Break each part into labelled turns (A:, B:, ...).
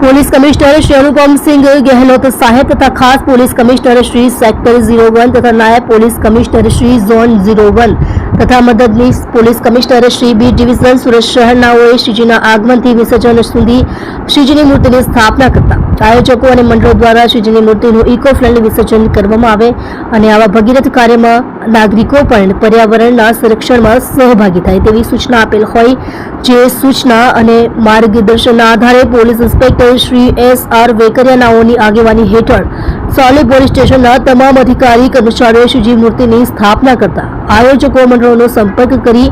A: Police commissioner Shri Anupamsinh Gehlot સાહેબ તથા ખાસ police commissioner Shri sector zero one તથા નાયબ police commissioner Shri zone zero one તથા મદદનીશ police commissioner Shri B division Surat શહેરનાઓએ શ્રીજીના આગમનથી વિસર્જન સુધી શ્રીજીની મૂર્તિની સ્થાપના કરતા. આયોજકો અને મંડળો દ્વારા શ્રીજીની મૂર્તિનું ઇકો ફ્રેન્ડલી વિસર્જન કરવામાં આવે અને આવા ભગીરથ કાર્યમાં નાગરિકો પણ પર્યાવરણના સંરક્ષણમાં સહભાગી થાય તેવી સૂચના આપેલ હોય જે સૂચના અને માર્ગદર્શનના આધારે police inspector Shri S R વેકરિયાનાઓની આગેવાની હેઠળ સોલી પોલીસ સ્ટેશનના તમામ અધિકારી, કર્મચારીઓ શ્રીજી મૂર્તિની સ્થાપના કરતા આયોજકો મંડળોનો સંપર્ક કરી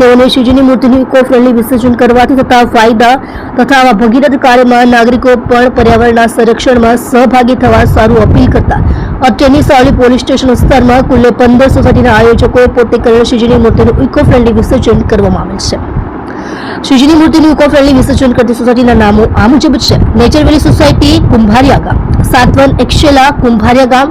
A: તેઓને શિવજીની મૂર્તિનું ઇકો ફ્રેન્ડલી વિસર્જન કરવાથી થતા ફાયદા તથા આવા ભગીરથ કાર્યમાં નાગરિકો પણ પર્યાવરણના સંરક્ષણમાં સહભાગી થવા સારું અપીલ કરતા. અત્યારની સાવલી પોલીસ સ્ટેશન વિસ્તારમાં કુલ્લે પંદર સોસાયટીના આયોજકોએ પોતે કરેલ શિવજીની મૂર્તિનું ઇકો ફ્રેન્ડલી વિસર્જન કરવામાં આવેલ છે. શ્રીજીની મૂર્તિનું ઇકો ફ્રેન્ડલી વિસર્જન કરતી સોસાયટીના નામો આ મુજબ છે. નેચરવેલી સોસાયટી કુંભારિયા ગામ, સાતવન એકશેલા કુંભારિયા ગામ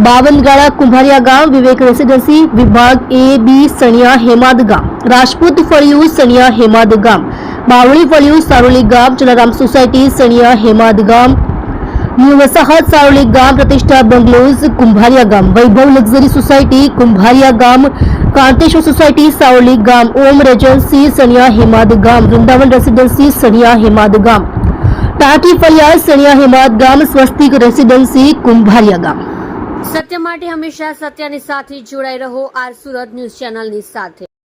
A: બાવનગાળા કુંભારિયા ગામ, વિવેક રેસિડેન્સી વિભાગ એ બી સણિયા, હેમાદ ગામ. રાજપૂત ફળિયું, સણિયા, હેમાદ ગામ. બાવળી ફળિયું, સારોલી ગામ. જલારામ સોસાયટી, સણિયા, હેમાદ ગામ. ન્યુ વસાહત સારોલી ગામ. પ્રતિષ્ઠા બંગલોઝ, કુંભારિયા ગામ. વૈભવ લક્ઝરી સોસાયટી, કુંભારિયા ગામ. કાંતેશ્વર સોસાયટી, સારોલી ગામ. ઓમ રેજન્સી, સણિયા, હેમાદ ગામ. વૃંદાવન રેસિડેન્સી, સણિયા, હેમાદ ગામ. ટાટી ફળિયા, સણિયા, હેમાદ ગામ. સ્વસ્તિક રેસિડેન્સી, કુંભારિયા ગામ.
B: સત્ય માટે હંમેશા સત્યની સાથે જોડાઈ રહો આર સુરત ન્યૂઝ ચેનલની સાથે.